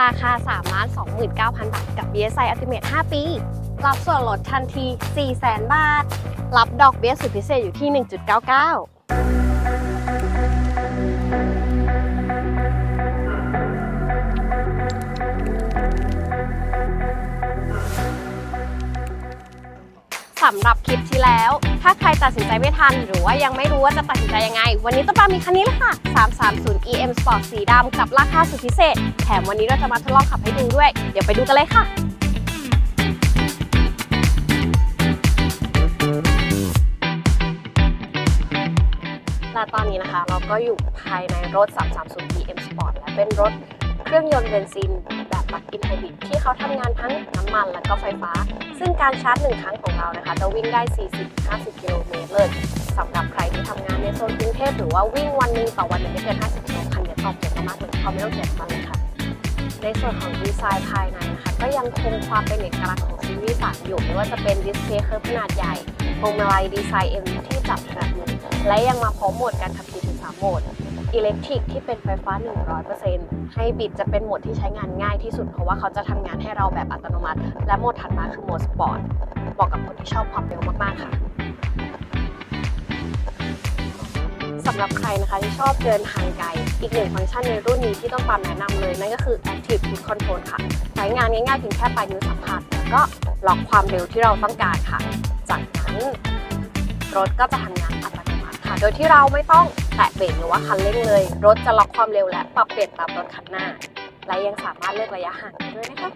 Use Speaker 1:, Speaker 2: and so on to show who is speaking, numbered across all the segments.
Speaker 1: ราคา 3,29,000 บาท กับ BSI Ultimate 5 ปี รับส่วนลดทันที 400,000 บาท รับดอกเบี้ยสุดพิเศษอยู่ที่ 1.99 สำหรับคลิปที่แล้ว ถ้าใครตัดสินใจไม่ทัน หรือว่ายังไม่รู้ว่าจะตัดสินใจยังไง วันนี้ต้นปามีคันนี้เลยค่ะ 330 EM Sport สีดำกับราคาสุดพิเศษ แถมวันนี้เราจะมาทดลองขับให้ดูด้วย เดี๋ยวไปดูกันเลยค่ะและตอนนี้นะคะ เราก็อยู่ภายในรถ 330 EM Sport และเป็นรถ เครื่องยนต์เบนซิน แบบปลั๊กอินไฮบริดที่เขาทำงานทั้งน้ำมันและก็ไฟฟ้า ซึ่งการชาร์จหนึ่งครั้งของเรานะคะ จะวิ่งได้ 40-50 กิโลเมตรเลยสำหรับใครที่ทำงานในโซนกรุงเทพหรือว่าวิ่งวันหนึ่งต่อวันหนึ่งไม่เกิน50กิโลคันนี้ตอบโจทย์มากเลยเขาไม่ต้องเสียน้ำมันเลยค่ะในส่วนของดีไซน์ภายในนะคะก็ยังคงความเป็นเอกลักษณ์ของซีรีส์3อยู่ไม่ว่าจะเป็นดิสเพย์เคิร์ฟขนาดใหญ่พวงมาลัยดีไซน์เอ็มที่จับขนาดมือและยังมาพร้อมโหมดการขับขี่ถึง3โหมด อิเล็กทริกที่เป็นไฟฟ้า 100%ให้บิดจะเป็นโหมดที่ใช้งานง่ายที่สุด เพราะว่าเขาจะทำงานให้เราแบบอัตโนมัติ และโหมดถัดมาคือโหมดสปอร์ตเหมาะกับคนที่ชอบความเร็วมาก ๆ ค่ะสำหรับใครนะคะที่ชอบเดินทางไกล อีกหนึ่งฟังก์ชันในรุ่นนี้ที่ต้องปามแนะนำเลย นั่นก็คือ Active Cruise Control ค่ะ ใช้งานง่ายๆเพียงแค่ปลายนิ้วสัมผัสแล้วก็ล็อกความเร็วที่เราต้องการค่ะ จากนั้นรถก็จะทำงานอัตโนมัติค่ะ โดยที่เราไม่ต้อง แตะเบรกหรือว่าคันเร่งเลย รถจะล็อกความเร็วและปรับเปลี่ยนตามรถคันหน้า และยังสามารถเลือกระยะห่างได้ด้วยนะคะ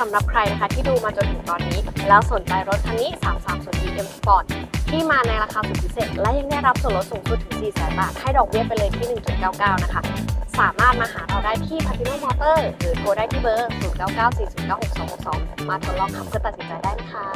Speaker 1: สำหรับใครนะคะที่ดูมาจนถึงตอนนี้ แล้วสนใจรถคันนี้ 330 EM Sport ที่มาในราคาสุดพิเศษ และยังได้รับส่วนลดสูงสุดถึง400,000บาท ให้ดอกเบี้ยไปเลยที่ 1.99 นะคะ สามารถมาหาเราได้ที่ Platinum Motor หรือโทรได้ที่เบอร์ 0994096262 มาทดลองขับเพื่อตัดสินใจได้นะคะ